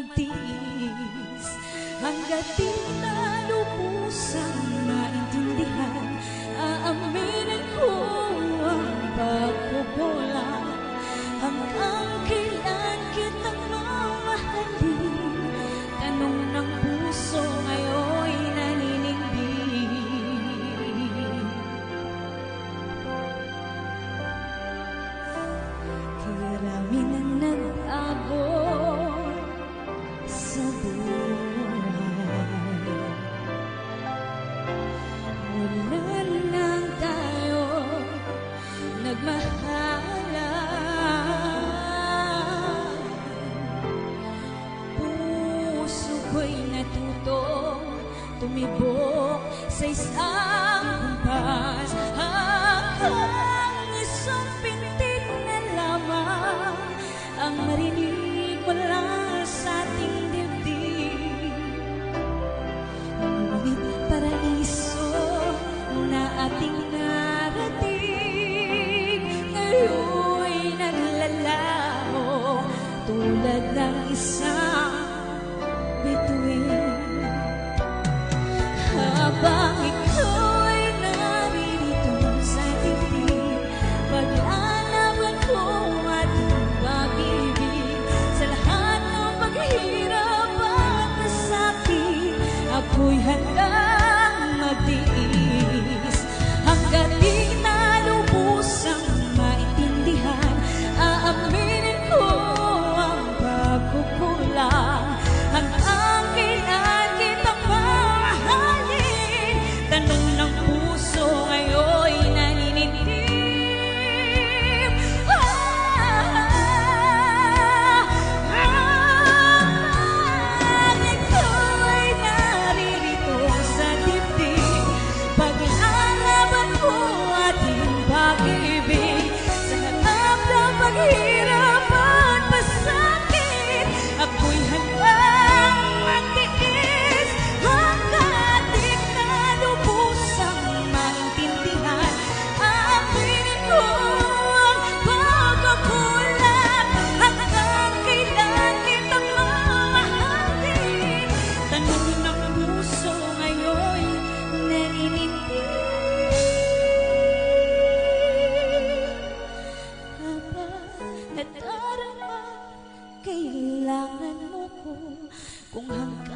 magtiis. Hanggat di nalupusan na ako'y natutong tumibok sa isang kumpanya. 公平